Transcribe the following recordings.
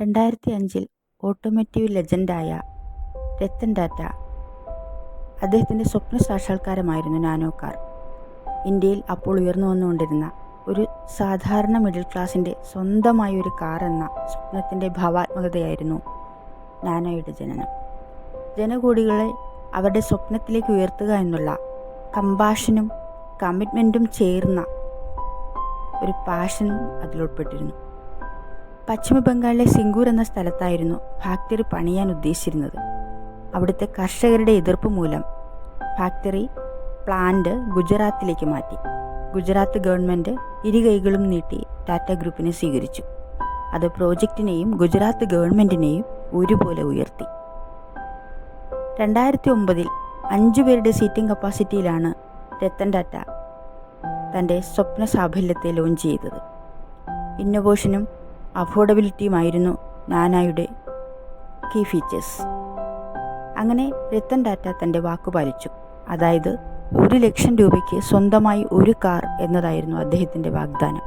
രണ്ടായിരത്തി അഞ്ചിൽ ഓട്ടോമോട്ടീവ് ലെജൻഡായ രത്തൻ ടാറ്റ അദ്ദേഹത്തിന്റെ സ്വപ്ന സാക്ഷാത്കാരമായിരുന്നു നാനോ കാർ. ഇന്ത്യയിൽ അപ്പോൾ ഉയർന്നു വന്നുകൊണ്ടിരുന്ന ഒരു സാധാരണ മിഡിൽ ക്ലാസിന്റെ സ്വന്തമായ ഒരു കാർ എന്ന സ്വപ്നത്തിന്റെ ഭാവാത്മകതയായിരുന്നു നാനോയുടെ ജനനം. ജനകൂടികളെ അവരുടെ സ്വപ്നത്തിലേക്ക് ഉയർത്തുക എന്നുള്ള കമ്പാഷനും കമ്മിറ്റ്മെന്റും ചേർന്ന ഒരു പാഷനും അതിലുൾപ്പെട്ടിരുന്നു പശ്ചിമ ബംഗാളിലെ സിംഗൂർ എന്ന സ്ഥലത്തായിരുന്നു ഫാക്ടറി പണിയാൻ ഉദ്ദേശിച്ചിരുന്നത്. അവിടുത്തെ കർഷകരുടെ എതിർപ്പ് മൂലം ഫാക്ടറി പ്ലാന്റ് ഗുജറാത്തിലേക്ക് മാറ്റി. ഗുജറാത്ത് ഗവൺമെന്റ് ഇരുകൈകളും നീട്ടി ടാറ്റ ഗ്രൂപ്പിനെ സ്വീകരിച്ചു. അത് പ്രോജക്റ്റിനെയും ഗുജറാത്ത് ഗവൺമെന്റിനെയും ഒരുപോലെ ഉയർത്തി. രണ്ടായിരത്തി ഒമ്പതിൽ അഞ്ചു പേരുടെ സീറ്റിംഗ് കപ്പാസിറ്റിയിലാണ് രത്തൻ ടാറ്റ തന്റെ സ്വപ്ന സാഫല്യത്തെ ലോഞ്ച് ചെയ്തത്. ഇന്നൊവേഷനും അഫോർഡബിലിറ്റിയുമായിരുന്നു നാനായുടെ കീ ഫീച്ചേഴ്സ് അങ്ങനെ രത്തൻ ടാറ്റ തന്റെ വാക്കു പാലിച്ചു. അതായത് ഒരു ലക്ഷം രൂപയ്ക്ക് സ്വന്തമായി ഒരു കാർ എന്നതായിരുന്നു അദ്ദേഹത്തിന്റെ വാഗ്ദാനം.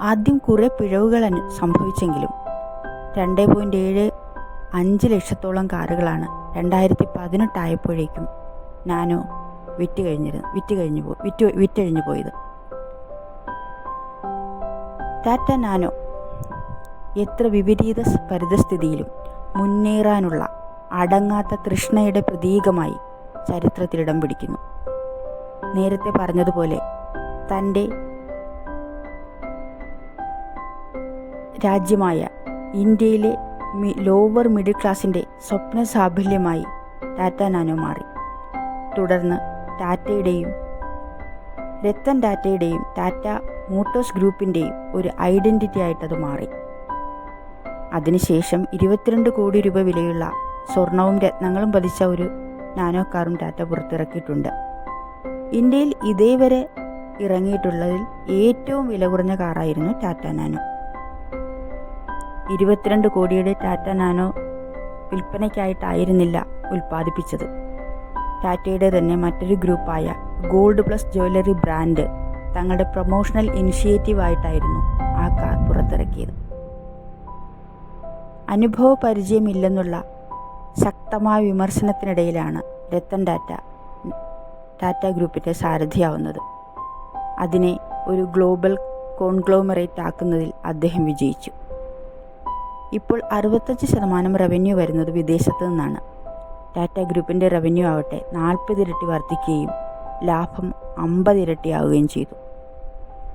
ആദ്യം കുറേ പിഴവുകൾ സംഭവിച്ചെങ്കിലും രണ്ട് പോയിന്റ് ഏഴ് അഞ്ച് ലക്ഷത്തോളം കാറുകളാണ് രണ്ടായിരത്തി പതിനെട്ടായപ്പോഴേക്കും നാനോ വിറ്റ് കഴിഞ്ഞിരുന്നു വിറ്റ് കഴിഞ്ഞു പോ വിറ്റ് വിറ്റഴിഞ്ഞു പോയത്. ടാറ്റ നാനോ എത്ര വിപരീത പരിതസ്ഥിതിയിലും മുന്നേറാനുള്ള അടങ്ങാത്ത തൃഷ്ണയുടെ പ്രതീകമായി ചരിത്രത്തിലിടം പിടിക്കുന്നു. നേരത്തെ പറഞ്ഞതുപോലെ തന്റെ രാജ്യമായ ഇന്ത്യയിലെ ലോവർ മിഡിൽ ക്ലാസിന്റെ സ്വപ്ന സാഫല്യമായി ടാറ്റ നാനോ മാറി. തുടർന്ന് ടാറ്റയുടെയും രത്തൻ ടാറ്റയുടെയും ടാറ്റ മോട്ടോഴ്സ് ഗ്രൂപ്പിന്റെയും ഒരു ഐഡന്റിറ്റി ആയിട്ടത് മാറി. അതിനുശേഷം ഇരുപത്തിരണ്ട് കോടി രൂപ വിലയുള്ള സ്വർണവും രത്നങ്ങളും പതിച്ച ഒരു നാനോ കാറും ടാറ്റ പുറത്തിറക്കിയിട്ടുണ്ട്. ഇന്ത്യയിൽ ഇതേവരെ ഇറങ്ങിയിട്ടുള്ളതിൽ ഏറ്റവും വില കുറഞ്ഞ കാറായിരുന്നു ടാറ്റ നാനോ. ഇരുപത്തിരണ്ട് കോടിയുടെ ടാറ്റ നാനോ വിൽപ്പനയ്ക്കായിട്ടായിരുന്നില്ല ഉൽപ്പാദിപ്പിച്ചത്. ടാറ്റയുടെ തന്നെ മറ്റൊരു ഗ്രൂപ്പായ ഗോൾഡ് പ്ലസ് ജ്വല്ലറി ബ്രാൻഡ് തങ്ങളുടെ പ്രൊമോഷണൽ ഇനിഷ്യേറ്റീവായിട്ടായിരുന്നു ആ കാർ പുറത്തിറക്കിയത്. അനുഭവ പരിചയമില്ലെന്നുള്ള ശക്തമായ വിമർശനത്തിനിടയിലാണ് രത്തൻ ടാറ്റ ടാറ്റ ഗ്രൂപ്പിന്റെ സാരഥിയാവുന്നത്. അതിനെ ഒരു ഗ്ലോബൽ കോൺഗ്ലോമറേറ്റ് ആക്കുന്നതിൽ അദ്ദേഹം വിജയിച്ചു. ഇപ്പോൾ അറുപത്തഞ്ച് ശതമാനം റവന്യൂ വരുന്നത് വിദേശത്തു നിന്നാണ്. ടാറ്റ ഗ്രൂപ്പിന്റെ റവന്യൂ ആവട്ടെ നാൽപ്പത് ഇരട്ടി വർദ്ധിക്കുകയും ലാഭം അമ്പതിരട്ടിയാവുകയും ചെയ്തു.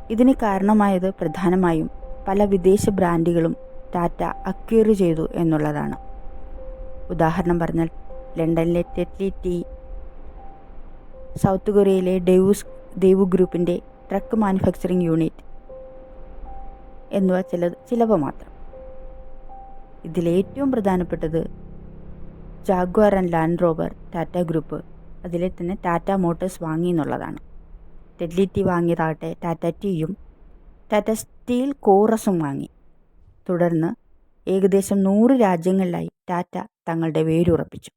ഇതിന് കാരണമായത് പ്രധാനമായും പല വിദേശ ബ്രാൻഡുകളും ടാറ്റ അക്വയർ ചെയ്തു എന്നുള്ളതാണ്. ഉദാഹരണം പറഞ്ഞാൽ ലണ്ടനിലെ ടെറ്റ്ലി ടി സൗത്ത് കൊറിയയിലെ ഡെവൂസ് ദേവു ഗ്രൂപ്പിന്റെ ട്രക്ക് മാനുഫാക്ചറിംഗ് യൂണിറ്റ് എന്നിവ ചില ചിലവ് മാത്രം. ഇതിലേറ്റവും പ്രധാനപ്പെട്ടത് Jaguar and Land Rover Tata group അതിലെ തന്നെ ടാറ്റ മോട്ടോഴ്സ് വാങ്ങി എന്നുള്ളതാണ്. ടെഡ്ലി ടി വാങ്ങിയതാകട്ടെ ടാറ്റ ടീയും ടാറ്റ സ്റ്റീൽ കോറസും വാങ്ങി. തുടർന്ന് ഏകദേശം നൂറ് രാജ്യങ്ങളിലായി ടാറ്റ തങ്ങളുടെ വേരുറപ്പിച്ചു.